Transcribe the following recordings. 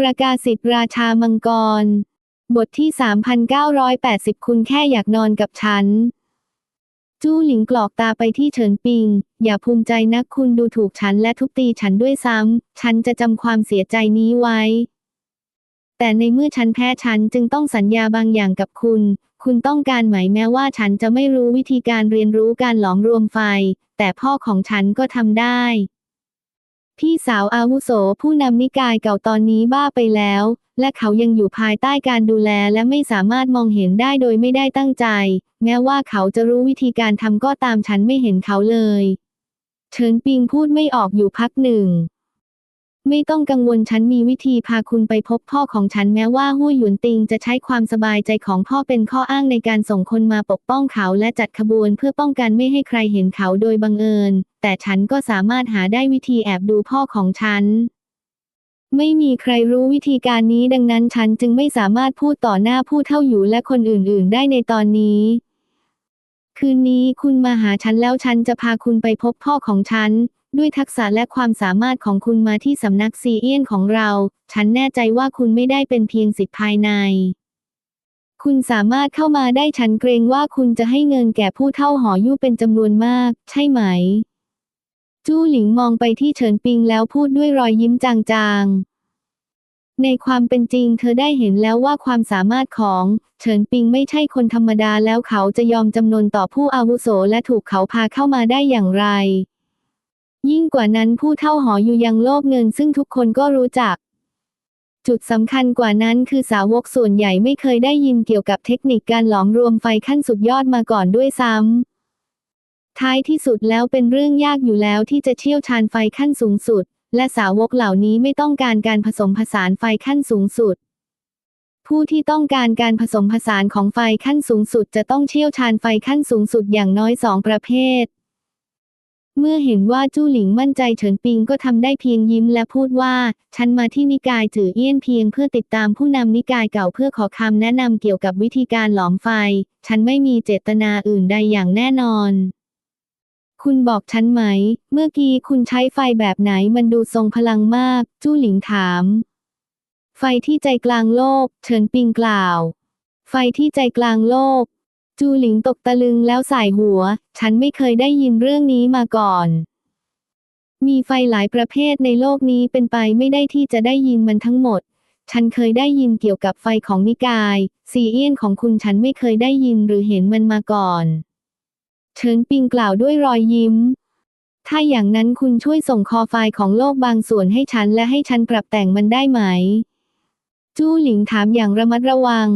ประกาศสิทธิราชามังกร บทที่ 3,980 คุณแค่อยากนอนกับฉัน จู้หลิงกรอกตาไปที่เฉินปิง อย่าภูมิใจนักคุณดูถูกฉันและทุบตีฉันด้วยซ้ำ ฉันจะจำความเสียใจนี้ไว้ แต่ในเมื่อฉันแพ้ฉันจึงต้องสัญญาบางอย่างกับคุณ คุณต้องการไหมแม้ว่าฉันจะไม่รู้วิธีการเรียนรู้การหลอมรวมไฟ แต่พ่อของฉันก็ทำได้ พี่สาวอาวุโสผู้นำนิกายเก่าตอนนี้บ้าไปแล้ว และเขายังอยู่ภายใต้การดูแลและไม่สามารถมองเห็นได้โดยไม่ได้ตั้งใจ แม้ว่าเขาจะรู้วิธีการทำก็ตามฉันไม่เห็นเขาเลยเฉินปิงพูดไม่ออกอยู่พักหนึ่ง ไม่ต้องกังวลฉันมีวิธีพาคุณไปพบพ่อของฉันแม้ว่าหุ้ยหยวนติงจะใช้ความสบายใจของพ่อเป็นข้ออ้างในการส่งคนมาปกป้องเขาและจัดขบวนเพื่อป้องกันไม่ให้ใครเห็นเขาโดยบังเอิญ แต่ฉันก็สามารถหาได้วิธีแอบดูพ่อของฉัน ไม่มีใครรู้วิธีการนี้ดังนั้นฉันจึงไม่สามารถพูดต่อหน้าผู้เท่าอยู่และคนอื่นๆ ได้ในตอนนี้ คืนนี้คุณมาหาฉันแล้วฉันจะพาคุณไปพบพ่อของฉัน ด้วยทักษะและความสามารถของคุณมาที่สำนักซีเอียนของเรา ฉันแน่ใจว่าคุณไม่ได้เป็นเพียงสิทธิภายในคุณสามารถเข้ามาได้ฉันเกรงว่าคุณจะให้เงินแก่ผู้เท่าหอยู่เป็นจำนวนมาก ใช่ไหม จู้หลิงมองไปที่เฉินปิงแล้วพูดด้วยรอยยิ้มจางๆ ในความเป็นจริงเธอได้เห็นแล้วว่าความสามารถของเฉินปิงไม่ใช่คนธรรมดาแล้วเขาจะยอมจำนนต่อผู้อาวุโสและถูกเขาพาเข้ามาได้อย่างไร ยิ่งกว่านั้นผู้เท่าหออยู่ยังโลภเงินซึ่งทุกคนก็รู้จัก จุดสำคัญกว่านั้นคือสาวกส่วนใหญ่ไม่เคยได้ยินเกี่ยวกับเทคนิคการหลอมรวมไฟขั้นสุดยอดมาก่อนด้วยซ้ำ ท้ายที่สุดแล้วเป็นเรื่องยากอยู่แล้วที่จะเชี่ยวชาญไฟขั้นสูงสุด และสาวกเหล่านี้ไม่ต้องการการผสมผสานไฟขั้นสูงสุด ผู้ที่ต้องการการผสมผสานของไฟขั้นสูงสุด จะต้องเชี่ยวชาญไฟขั้นสูงสุดอย่างน้อยสองประเภท เมื่อเห็นว่าจู้หลิงมั่นใจเฉินปิงก็ทำได้เพียงยิ้มและพูดว่า ฉันมาที่นิกายจือเอี้ยนเพียงเพื่อติดตามผู้นำนิกายเก่าเพื่อขอคำแนะนำเกี่ยวกับวิธีการหลอมไฟ ฉันไม่มีเจตนาอื่นใดอย่างแน่นอน คุณบอกฉันไหม เมื่อกี้คุณใช้ไฟแบบไหนมันดูทรงพลังมาก จู้หลิงถาม ไฟที่ใจกลางโลก เฉินปิงกล่าว ไฟที่ใจกลางโลก จูหลิงตกตะลึงแล้วสายหัว ฉันไม่เคยได้ยินเรื่องนี้มาก่อน มีไฟหลายประเภทในโลกนี้เป็นไปไม่ได้ที่จะได้ยินมันทั้งหมด ฉันเคยได้ยินเกี่ยวกับไฟของนิกายซีเอียนของคุณฉันไม่เคยได้ยินหรือเห็นมันมาก่อน เฉินปิงกล่าวด้วยรอยยิ้ม ถ้าอย่างนั้นคุณช่วยส่งคอไฟล์ของโลกบางส่วนให้ฉันและให้ฉันปรับแต่งมันได้ไหม จู้หลิงถามอย่างระมัดระวัง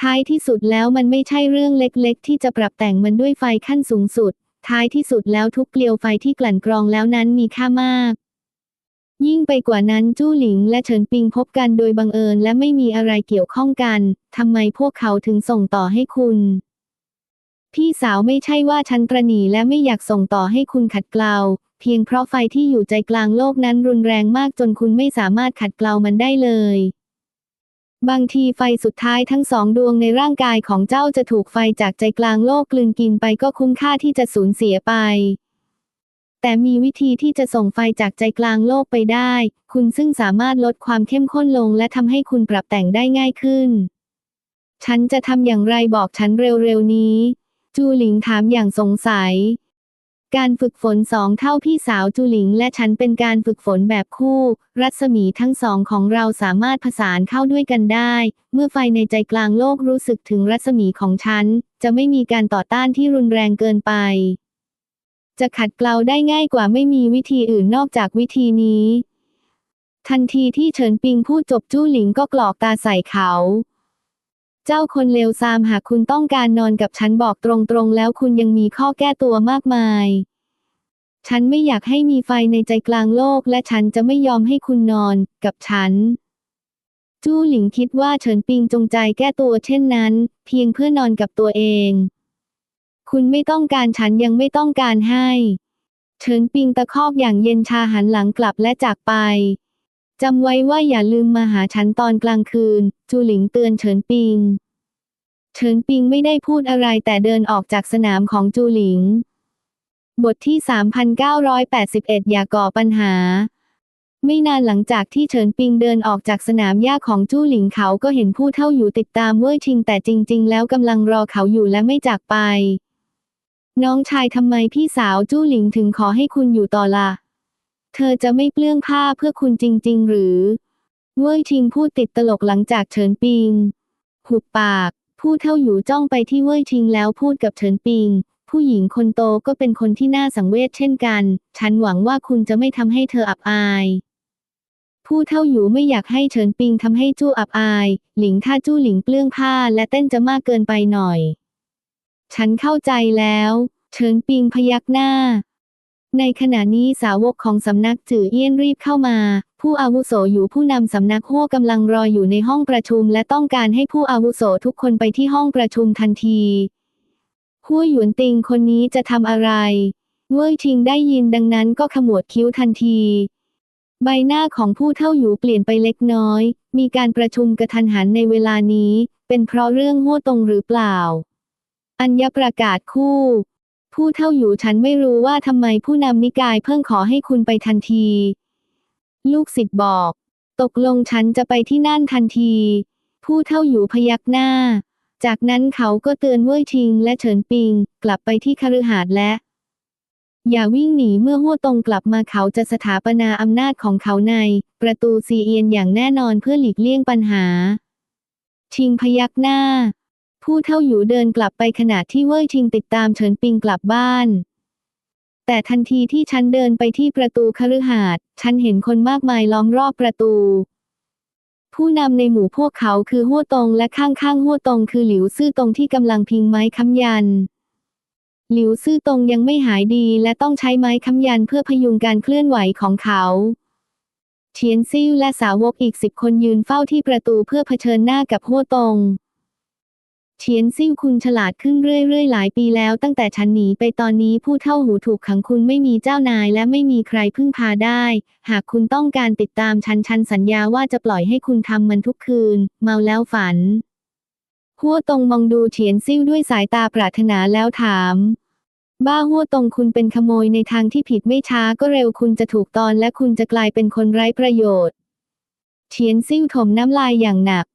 ท้ายที่สุดแล้วมันไม่ใช่เรื่องเล็กๆ ที่จะปรับแต่งมันด้วยไฟขั้นสูงสุด ท้ายที่สุดแล้วทุกเกลียวไฟที่กลั่นกรองแล้วนั้นมีค่ามากยิ่งไปกว่านั้นจู้หลิงและเฉินปิงพบกันโดยบังเอิญและไม่มีอะไรเกี่ยวข้องกัน ทำไมพวกเขาถึงส่งต่อให้คุณ พี่สาวไม่ใช่ว่าฉันตระหนี่และไม่อยากส่งต่อให้คุณขัดเกลา เพียงเพราะไฟที่อยู่ใจกลางโลกนั้นรุนแรงมากจนคุณไม่สามารถขัดเกลามันได้เลย บางทีไฟสุดท้ายทั้งสองดวงในร่างกายของเจ้าจะถูกไฟจากใจกลางโลกกลืนกินไปก็คุ้มค่าที่จะสูญเสียไป แต่มีวิธีที่จะส่งไฟจากใจกลางโลกไปได้ คุณซึ่งสามารถลดความเข้มข้นลงและทำให้คุณปรับแต่งได้ง่ายขึ้นฉันจะทำอย่างไรบอกฉันเร็วๆนี้ จูหลิงถามอย่างสงสัย การฝึกฝนสองเท่าพี่สาวจูหลิงและฉันเป็นการฝึกฝนแบบคู่ รัศมีทั้งสองของเราสามารถผสานเข้าด้วยกันได้ เมื่อไฟในใจกลางโลกรู้สึกถึงรัศมีของฉัน จะไม่มีการต่อต้านที่รุนแรงเกินไป จะขัดเกลาได้ง่ายกว่าไม่มีวิธีอื่นนอกจากวิธีนี้ ทันทีที่เฉินปิงพูดจบจู้หลิงก็กรอกตาใส่เขา เจ้าคนเลวซามหากคุณต้องการนอนกับฉันบอกตรงๆ แล้วคุณยังมีข้อแก้ตัวมากมาย ฉันไม่อยากให้มีไฟในใจกลางโลก และฉันจะไม่ยอมให้คุณนอนกับฉัน จู้หลิงคิดว่าเฉินปิงจงใจแก้ตัวเช่นนั้น เพียงเพื่อนอนกับตัวเอง คุณไม่ต้องการฉันยังไม่ต้องการให้ เฉินปิงตะคอกอย่างเย็นชาหันหลังกลับและจากไป จำไว้ว่าอย่าลืมมาหาฉันตอนกลางคืน จูหลิงเตือนเฉินปิง เฉินปิงไม่ได้พูดอะไรแต่เดินออกจากสนามของจูหลิง บทที่ 3,981 อย่าก่อปัญหา ไม่นานหลังจากที่เฉินปิงเดินออกจากสนามหญ้าของจู้หลิงเขาก็เห็นผู้เท่าอยู่ติดตามเว่ยชิงแต่จริง ๆ แล้วกำลังรอเขาอยู่และไม่จากไป น้องชายทำไมพี่สาวจู้หลิงถึงขอให้คุณอยู่ต่อละ่ะ เธอจะไม่เปลื้องผ้าเพื่อคุณจริง ๆ หรือ เว่ยชิงพูดติดตลกหลังจากเฉินปิง หุบปาก ผู้เท่าอยู่จ้องไปที่เว่ยชิงแล้วพูดกับเฉินปิง ผู้หญิงคนโตก็เป็นคนที่น่าสังเวชเช่นกัน ฉันหวังว่าคุณจะไม่ทำให้เธออับอาย ผู้เท่าอยู่ไม่อยากให้เฉินปิงทำให้จู้อับอาย หลิงถ้าจู้หลิงเปลื้องผ้าและเต้นจะมากเกินไปหน่อย ฉันเข้าใจแล้ว เฉินปิงพยักหน้า ในขณะนี้สาวกของสำนักจื่อเอี้ยนรีบเข้ามา ผู้อาวุโสอยู่ผู้นำสำนักหัวกำลังรออยู่ในห้องประชุม และต้องการให้ผู้อาวุโสทุกคนไปที่ห้องประชุมทันทีหัวหยวนติงคนนี้จะทำอะไร เว่ยชิงได้ยินดังนั้นก็ขมวดคิ้วทันที ใบหน้าของผู้เท่าอยู่เปลี่ยนไปเล็กน้อย มีการประชุมกระทันหันในเวลานี้ เป็นเพราะเรื่องหัวตรงหรือเปล่า อัญญประกาศคู่ ผู้เท่าอยู่ฉันไม่รู้ว่าทำไมผู้นำนิกายเพิ่งขอให้คุณไปทันที ลูกศิษย์บอก ตกลงฉันจะไปที่นั่นทันที ผู้เท่าอยู่พยักหน้า จากนั้นเขาก็เตือนเว่ยชิงและเฉินปิง กลับไปที่คฤหาสน์และ อย่าวิ่งหนีเมื่อหัวตรงกลับมาเขาจะสถาปนาอำนาจของเขาใน ประตูซีเอียนอย่างแน่นอนเพื่อหลีกเลี่ยงปัญหา ชิงพยักหน้า ผู้เท่าอยู่เดินกลับไปขณะที่เว่ยชิงติดตามเฉินปิงกลับบ้าน แต่ทันทีที่ฉันเดินไปที่ประตูคฤหาสน์ฉันเห็นคนมากมายล้อมรอบประตู ผู้นำในหมู่พวกเขาคือหัวตงและข้างๆหัวตงคือหลิวซื่อตงที่กำลังพิงไม้ค้ำยัน หลิวซื่อตงยังไม่หายดีและต้องใช้ไม้ค้ำยันเพื่อพยุงการเคลื่อนไหวของเขาเทียนซิ่วและสาวกอีกสิบคนยืนเฝ้าที่ประตูเพื่อเผชิญหน้ากับหัวตง เฉียนซิ่วคุณฉลาดขึ้นเรื่อยๆ หลายปีแล้วตั้งแต่ฉันหนีไปตอนนี้ผู้เท่าหูถูกขังคุณไม่มีเจ้านายและไม่มีใครพึ่งพาได้ หากคุณต้องการติดตามฉันฉันสัญญาว่าจะปล่อยให้คุณทำมันทุกคืน เมาแล้วฝัน หัวตรงมองดูเฉียนซิ่วด้วยสายตาปรารถนาแล้วถาม บ้าหัวตรงคุณเป็นขโมยในทางที่ผิดไม่ช้าก็เร็วคุณจะถูกตอนและคุณจะกลายเป็นคนไร้ประโยชน์เฉียนซิ่วถมน้ำลายอย่างหนัก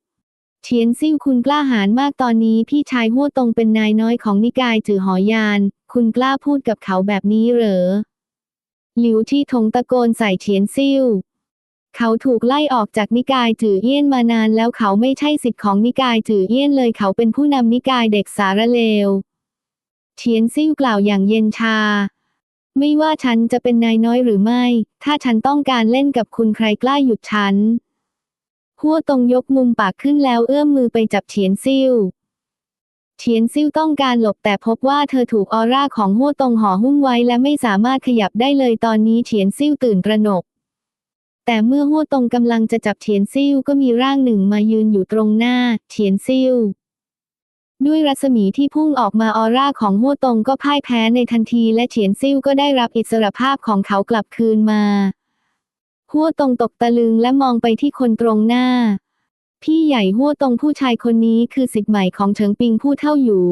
เฉียนซิ่วคุณกล้าหาญมากตอนนี้พี่ชายหัวตรงเป็นนายน้อยของนิกายจือหอยาน คุณกล้าพูดกับเขาแบบนี้เหรอ หลิวที่ทงตะโกนใส่เฉียนซิ่วเขาถูกไล่ออกจากนิกายจือเอี้ยนมานานแล้วเขาไม่ใช่สิทธิ์ของนิกายจือเอี้ยนเลยเขาเป็นผู้นำนิกายเด็กสารเลวเฉียนซิ่วกล่าวอย่างเย็นชา ไม่ว่าฉันจะเป็นนายน้อยหรือไม่ ถ้าฉันต้องการเล่นกับคุณใครกล้าหยุดฉัน หัวตรงยกมุมปากขึ้นแล้วเอื้อมมือไปจับเฉียนซิ่วเฉียนซิ่วต้องการหลบแต่พบว่าเธอถูกออร่าของหัวตรงห่อหุ้มไว้และไม่สามารถขยับได้เลยตอนนี้เฉียนซิ่วตื่นตระหนก แต่เมื่อหัวตรงกำลังจะจับเฉียนซิ่วก็มีร่างหนึ่งมายืนอยู่ตรงหน้าเฉียนซิ่วด้วยรัศมีที่พุ่งออกมาออร่าของหัวตรงก็พ่ายแพ้ในทันทีและเฉียนซิ่วก็ได้รับอิสรภาพของเขากลับคืนมา หัวตรงตกตะลึงและมองไปที่คนตรงหน้า พี่ใหญ่หัวตรงผู้ชายคนนี้คือสิทธิ์ใหม่ของเฉิงปิงผู้เท่าอยู่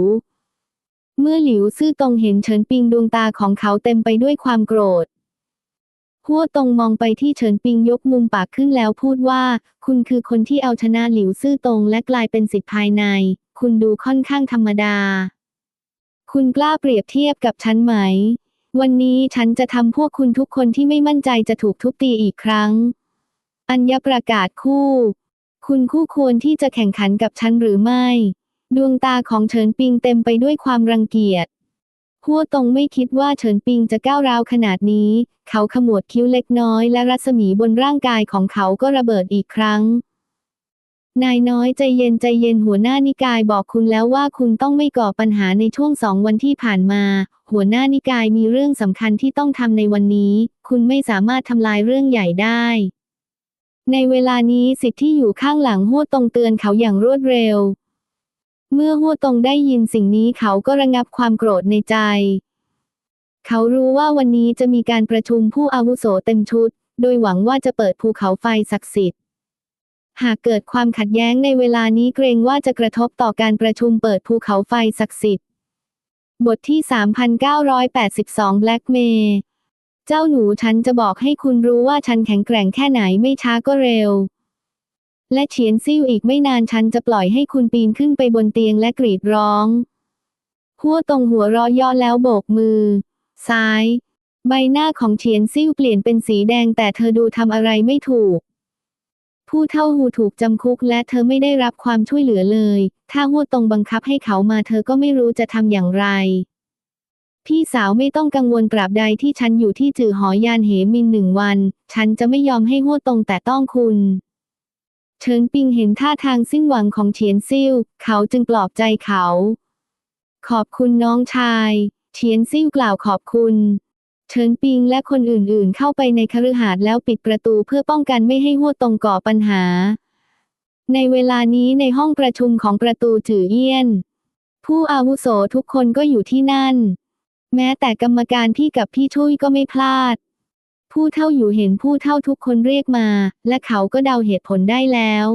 เมื่อหลิวซื่อตรงเห็นเฉินปิงดวงตาของเขาเต็มไปด้วยความโกรธหัวตรงมองไปที่เฉินปิงยกมุมปากขึ้นแล้วพูดว่า คุณคือคนที่เอาชนะหลิวซื่อตรงและกลายเป็นสิทธิ์ภายใน คุณดูค่อนข้างธรรมดา คุณกล้าเปรียบเทียบกับฉันไหม วันนี้ฉันจะทำพวกคุณทุกคนที่ไม่มั่นใจจะถูกทุบตีอีกครั้ง อัญญประกาศคู่ คุณคู่ควรที่จะแข่งขันกับฉันหรือไม่ ดวงตาของเฉินปิงเต็มไปด้วยความรังเกียจหัวตงไม่คิดว่าเฉินปิงจะก้าวร้าวขนาดนี้ เขาขมวดคิ้วเล็กน้อยและรัศมีบนร่างกายของเขาก็ระเบิดอีกครั้ง นายน้อยใจเย็นใจเย็นหัวหน้านิกายบอกคุณแล้วว่าคุณต้องไม่ก่อปัญหาในช่วงสองวันที่ผ่านมา หัวหน้านิกายมีเรื่องสำคัญที่ต้องทำในวันนี้ คุณไม่สามารถทำลายเรื่องใหญ่ได้ ในเวลานี้สิทธิ์ที่อยู่ข้างหลังหัวตรงเตือนเขาอย่างรวดเร็ว เมื่อหัวตรงได้ยินสิ่งนี้เขาก็ระงับความโกรธในใจ เขารู้ว่าวันนี้จะมีการประชุมผู้อาวุโสเต็มชุด โดยหวังว่าจะเปิดภูเขาไฟศักดิ์สิทธิ์ หากเกิดความขัดแย้งในเวลานี้เกรงว่าจะกระทบต่อการประชุมเปิดภูเขาไฟศักดิ์สิทธิ์ บทที่ 3982 Black May เจ้าหนูฉันจะบอกให้คุณรู้ว่าฉันแข็งแกร่งแค่ไหนไม่ช้าก็เร็ว และเฉียนซิ่วอีกไม่นานฉันจะปล่อยให้คุณปีนขึ้นไปบนเตียงและกรีดร้อง หัวตรงหัวรอย่อแล้วโบกมือ ซ้าย ใบหน้าของเฉียนซิ่วเปลี่ยนเป็นสีแดงแต่เธอดูทำอะไรไม่ถูก ผู้เท่าหูถูกจำคุกและเธอไม่ได้รับความช่วยเหลือเลย ถ้าหัวตรงบังคับให้เขามาเธอก็ไม่รู้จะทำอย่างไร พี่สาวไม่ต้องกังวลตราบใดที่ฉันอยู่ที่จือหอยานเหมินหนึ่งวัน ฉันจะไม่ยอมให้หัวตรงแต่ต้องคุณเฉินปิงเห็นท่าทางสิ้นหวังของเฉียนซิ่วเขาจึงปลอบใจเขา ขอบคุณน้องชาย เฉียนซิ่วกล่าวขอบคุณ เฉินปิงและคนอื่นๆ เข้าไปในคฤหาสน์แล้วปิดประตูเพื่อป้องกันไม่ให้หัวตรงก่อปัญหา ในเวลานี้ในห้องประชุมของประตูจือเอี้ยน ผู้อาวุโสทุกคนก็อยู่ที่นั่น แม้แต่กรรมการพี่กับพี่ช่วยก็ไม่พลาด ผู้เท่าอยู่เห็นผู้เท่าทุกคนเรียกมา และเขาก็เดาเหตุผลได้แล้ว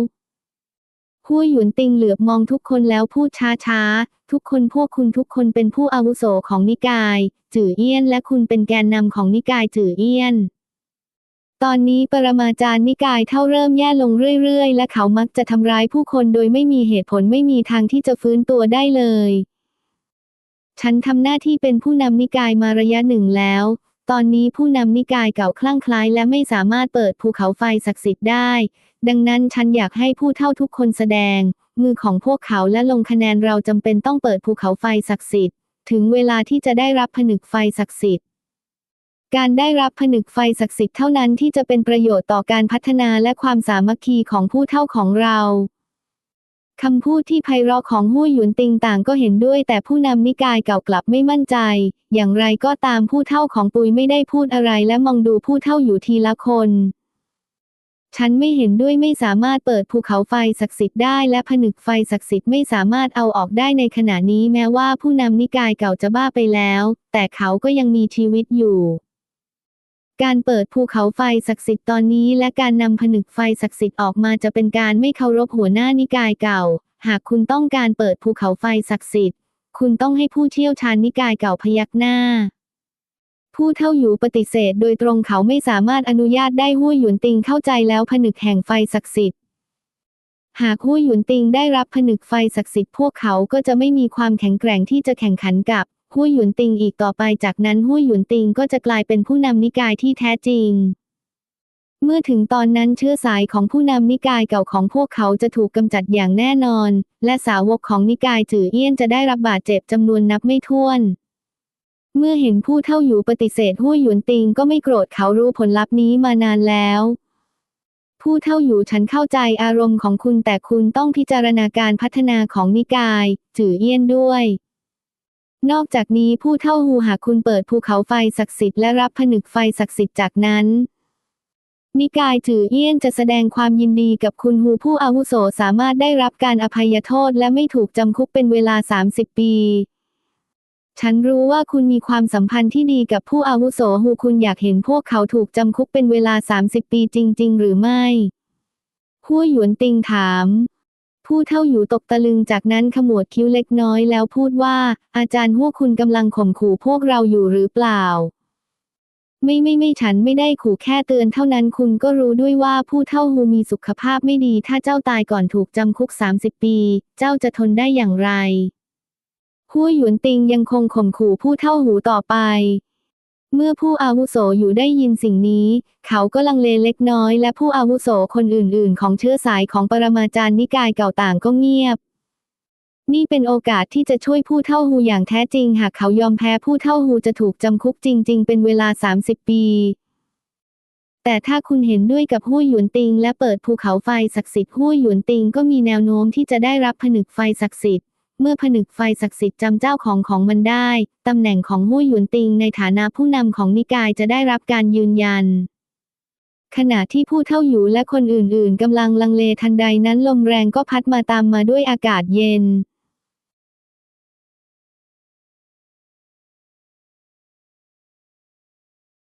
หัวหยวนติงเหลือบมองทุกคนแล้วพูดช้าๆ ทุกคนพวกคุณทุกคนเป็นผู้อาวุโสของนิกาย จื่อเอี้ยน และคุณเป็นแกนนำของนิกายจื่อเอี้ยน ตอนนี้ปรมาจารย์นิกายเท่าเริ่มแย่ลงเรื่อยๆ และเขามักจะทำร้ายผู้คนโดยไม่มีเหตุผลไม่มีทางที่จะฟื้นตัวได้เลย ฉันทำหน้าที่เป็นผู้นำนิกายมาระยะหนึ่งแล้ว ตอนนี้ผู้นำนิกายเก่าคลั่งคล้และไม่สามารถเปิดภูเขาไฟศักดิ์สิทธิ์ได้ ดังนั้นฉันอยากให้ผู้เท่าทุกคนแสดง มือของพวกเขาและลงคะแนนเราจำเป็นต้องเปิดภูเขาไฟศักดิ์สิทธิ์ ถึงเวลาที่จะได้รับผนึกไฟศักดิ์สิทธิ์ การได้รับผนึกไฟศักดิ์สิทธิ์เท่านั้นที่จะเป็นประโยชน์ต่อการพัฒนาและความสามัคคีของผู้เท่าของเราคำพูดที่ไพเราะของหู้หยุนติงต่างก็เห็นด้วย แต่ผู้นำนิกายเก่ากลับไม่มั่นใจ อย่างไรก็ตามผู้เท่าของปุยไม่ได้พูดอะไรและมองดูผู้เท่าอยู่ทีละคน ฉันไม่เห็นด้วยไม่สามารถเปิดภูเขาไฟศักดิ์สิทธิ์ได้และผนึกไฟศักดิ์สิทธิ์ไม่สามารถเอาออกได้ในขณะนี้แม้ว่าผู้นำนิกายเก่าจะบ้าไปแล้ว แต่เขาก็ยังมีชีวิตอยู่ การเปิดภูเขาไฟศักดิ์สิทธิ์ตอนนี้และการนำผนึกไฟศักดิ์สิทธิ์ออกมาจะเป็นการไม่เคารพหัวหน้านิกายเก่า หากคุณต้องการเปิดภูเขาไฟศักดิ์สิทธิ์ คุณต้องให้ผู้เชี่ยวชาญนิกายเก่าพยักหน้า ผู้เท่าอยู่ปฏิเสธโดยตรงเขาไม่สามารถอนุญาตได้ห้วยหยุนติงเข้าใจแล้วผนึกแห่งไฟศักดิ์สิทธิ์ หากห้วยหยุนติงได้รับผนึกไฟศักดิ์สิทธิ์พวกเขาก็จะไม่มีความแข็งแกร่งที่จะแข่งขันกับห้วยหยุนติงอีกต่อไปจากนั้นห้วยหยุนติงก็จะกลายเป็นผู้นำนิกายที่แท้จริง เมื่อถึงตอนนั้นเชื้อสายของผู้นำนิกายเก่าของพวกเขาจะถูกกำจัดอย่างแน่นอน และสาวกของนิกายจือเอี้ยนจะได้รับบาดเจ็บจำนวนนับไม่ถ้วน เมื่อเห็นผู้เท่าอยู่ปฏิเสธห้วยหยุนติงก็ไม่โกรธเขารู้ผลลัพธ์นี้มานานแล้ว ผู้เท่าอยู่ฉันเข้าใจอารมณ์ของคุณแต่คุณต้องพิจารณาการพัฒนาของนิกาย จือเอี้ยนด้วย นอกจากนี้ผู้เท่าหูหากคุณเปิดภูเขาไฟศักดิ์สิทธิ์และรับผนึกไฟศักดิ์สิทธิ์จากนั้นนิกายจือเอี้ยนจะแสดงความยินดีกับคุณฮูผู้อาวุโสสามารถได้รับการอภัยโทษและไม่ถูกจำคุกเป็นเวลา 30 ปี ฉันรู้ว่าคุณมีความสัมพันธ์ที่ดีกับผู้อาวุโสฮูคุณอยากเห็นพวกเขาถูกจำคุกเป็นเวลา 30 ปีจริง ๆ หรือไม่หัวหยวนติงถาม ผู้เท่าอยู่ตกตะลึงจากนั้นขมวดคิ้วเล็กน้อยแล้วพูดว่า อาจารย์หัวคุณกำลังข่มขู่พวกเราอยู่หรือเปล่า ไม่ไม่ไม่ฉันไม่ได้ขู่แค่เตือนเท่านั้นคุณก็รู้ด้วยว่าผู้เท่าหูมีสุขภาพไม่ดี ถ้าเจ้าตายก่อนถูกจำคุก 30 ปี เจ้าจะทนได้อย่างไร หัวหยวนติงยังคงข่มขู่ผู้เท่าหูต่อไป เมื่อผู้อาวุโสอยู่ได้ยินสิ่งนี้ เขาก็ลังเลเล็กน้อยและผู้อาวุโสคนอื่นๆ ของเชื้อสายของปรมาจารย์นิกายเก่าต่างก็เงียบ นี่เป็นโอกาสที่จะช่วยผู้เท่าหูอย่างแท้จริง หากเขายอมแพ้ผู้เท่าหูจะถูกจำคุกจริง ๆ เป็นเวลา 30 ปีแต่ถ้าคุณเห็นด้วยกับหู้หยวนติงและเปิดภูเขาไฟศักดิ์สิทธิ์หู้หยวนติงก็มีแนวโน้มที่จะได้รับผนึกไฟศักดิ์สิทธิ์ เมื่อผนึกไฟศักดิ์สิทธิ์จำเจ้าของของมันได้ ตำแหน่งของหู้หยวนติงในฐานะผู้นำของนิกายจะได้รับการยืนยัน ขณะที่ผู้เท่าอยู่และคนอื่นๆกำลังลังเลทันใดนั้นลมแรงก็พัดมาตามมาด้วยอากาศเย็น